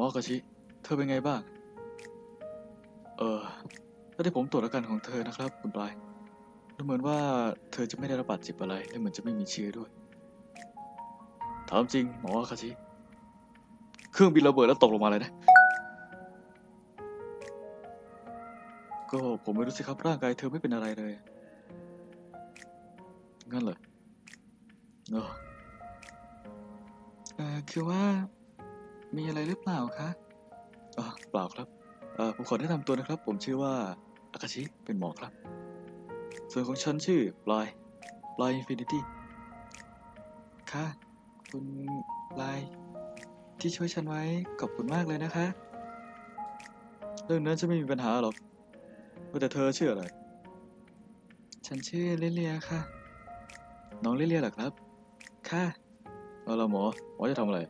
มอกาชิ เธอเป็นไงบ้าง เออแล้วที่ผมตรวจอาการของเธอนะครับ คุณปลายดูเหมือนว่าเธอจะไม่ได้รับบาดเจ็บอะไร และเหมือนจะไม่มีเชื้อด้วย ถามจริงหมอคาชิ เครื่องบินระเบิดแล้วตกลงมาเลยนะ ก็ผมไม่รู้สิครับร่างกายเธอไม่เป็นอะไรเลย งั้นเหรอเออเออคือว่า มีอะไรหรือเปล่าคะอ่าเปล่าครับเอ่อผมขอแนะนำตัวนะครับ ผมชื่อว่าอากาชิเป็นหมอครับ ส่วนของฉันชื่อปลายปลายอินฟินิตี้ค่ะ คุณปลายที่ช่วยฉันไว้ขอบคุณมากเลยนะคะ เรื่องนั้นจะไม่มีปัญหาหรอกว่าแต่เธอชื่ออะไร ฉันชื่อลิเลียค่ะ น้องลิเลียเหรอครับ ค่ะเอาละหมอหมอจะทำอะไร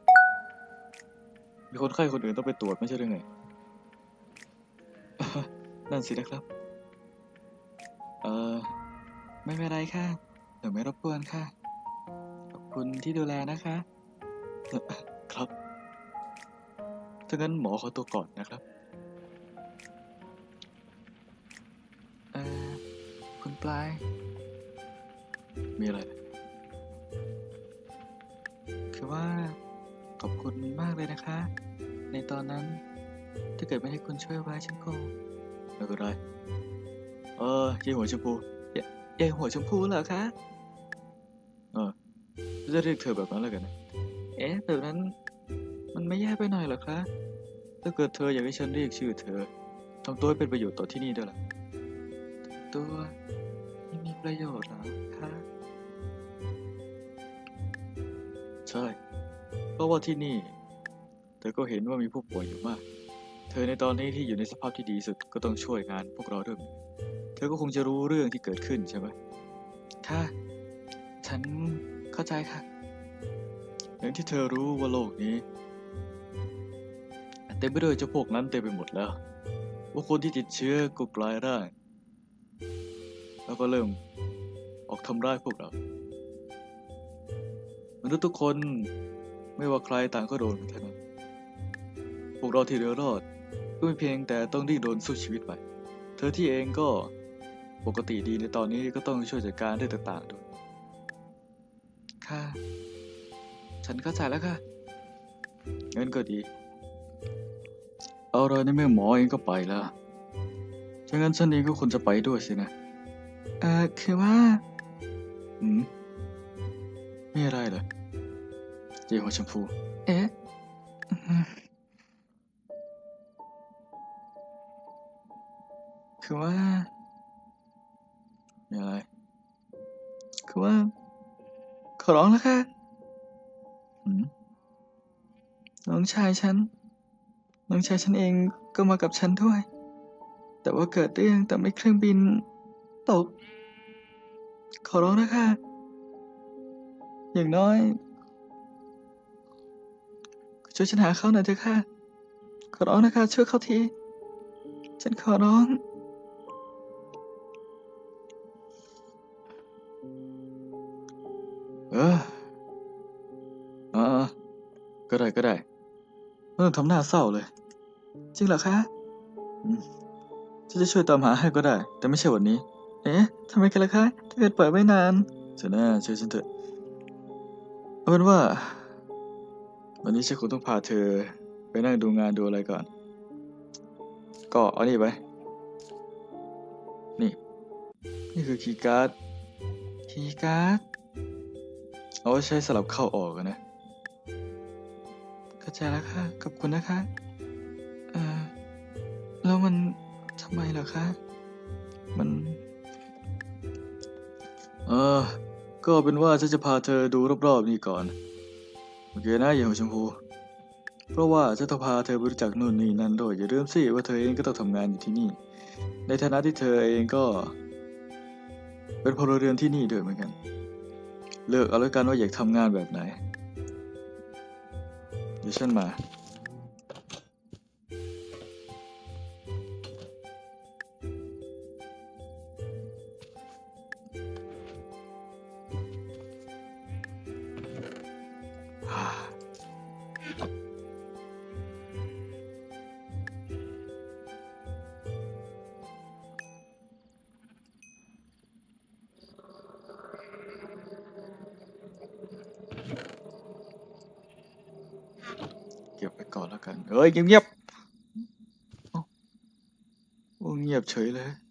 มีคนไข้คนอื่นต้องไปตรวจไม่ใช่หรือไง นั่นสินะครับ เออไม่เป็นไรค่ะ เดี๋ยวไม่รบกวนค่ะ ขอบคุณที่ดูแลนะคะ ครับ ถ้างั้นหมอขอตัวก่อนนะครับเออคุณปลาย มีอะไร คือว่า ขอบคุณมากเลยนะคะ ในตอนนั้น ถ้าเกิดไม่ให้คุณช่วยไว้ฉันคงไม่เป็นไรเออยายหัวชมพูยายหัวชมพูเหรอคะ เออจะเรียกเธอแบบนั้นแล้วกันนะเอ๊ะแบบนั้น มันไม่แย่ไปหน่อยเหรอคะ ถ้าเกิดเธออยากให้ฉันเรียกชื่อเธอทำตัวให้เป็นประโยชน์ต่อที่นี่ด้วยล่ะตัวไม่มีประโยชน์หรอคะ ใช่ ราะว่าที่นี่ เธอก็เห็นว่ามีผู้ป่วยอยู่มาก เธอในตอนนี้ที่อยู่ในสภาพที่ดีสุดก็ต้องช่วยงานพวกเราด้วย เธอก็คงจะรู้เรื่องที่เกิดขึ้นใช่ไหมค่ะฉันเข้าใจค่ะอย่างที่เธอรู้ว่าโลกนี้เต็มไปด้วยเจ้าพวกนั้นเต็มไปหมดแล้วว่าคนที่ติดเชื้อก็กลายร่างแล้วก็เริ่มออกทำร้ายพวกเรา มนุษย์ทุกคน ไม่ว่าใครต่างก็โดนเหมือนกันพวกเราที่เหลือรอดก็ไม่เพียงแต่ต้องดิ้นรนสู้ชีวิตไป เธอที่เองก็ปกติดีในตอนนี้ก็ต้องช่วยจัดการเรื่องต่างๆด้วย ค่ะ ฉันเข้าใจแล้วค่ะงั้นก็ดี เอาเลยในเมื่อหมอเองก็ไปแล้วฉะนั้นฉันเองก็ควรจะไปด้วยสินะ เอ่อ คือว่า อืม ไม่อะไรเหรอ เจหัวชมพู เอ๊ะอืมคือว่ามีอะไร คือว่า ขอร้องแล้วค่ะอืมน้องชายฉัน น้องชายฉันเองก็มากับฉันด้วย แต่ว่าเกิดเรื่องทำให้เครื่องบินตก ขอร้องนะคะ อย่างน้อย ช่วยฉันหาเขาหน่อยเถอะค่ะ ขอร้องนะคะ ช่วยเขาที ฉันขอร้อง เอออ่าก็ได้ก็ได้ไม่ต้องทำหน้าเศร้าเลย จริงเหรอคะอืมฉันจะช่วยตามหาให้ก็ได้ แต่ไม่ใช่วันนี้ เอ๊ะทำไมกันล่ะคะถ้าเกิดปล่อยไว้นานเถอะนะเชื่อฉันเถอะเอาเป็นว่า วันนี้ฉันคงต้องพาเธอไปนั่งดูงานดูอะไรก่อน ก็เอานี่ไป นี่ นี่คือคีย์การ์ด คีย์การ์ด เอาไว้ใช้สลับเข้าออกอะนะเข้าใจแล้วค่ะ ขอบคุณนะคะ เออแล้วมันทำไมเหรอคะ มัน เออ ก็เป็นว่าฉันจะพาเธอดูรอบๆนี่ก่อน โอเคนะอย่าหัวชมพู เพราะว่าจะต้องพาเธอไปรู้จักนู่นนี่นั่นด้วยอย่าลืมสิว่าเธอเองก็ต้องทำงานอยู่ที่นี่ ในฐานะที่เธอเองก็ เป็นพลเรือนที่นี่ด้วยเหมือนกัน เลือกเอาแล้วกันว่าอยากทำงานแบบไหนเดี๋ยวฉันมา บไปก่อนแล้วกั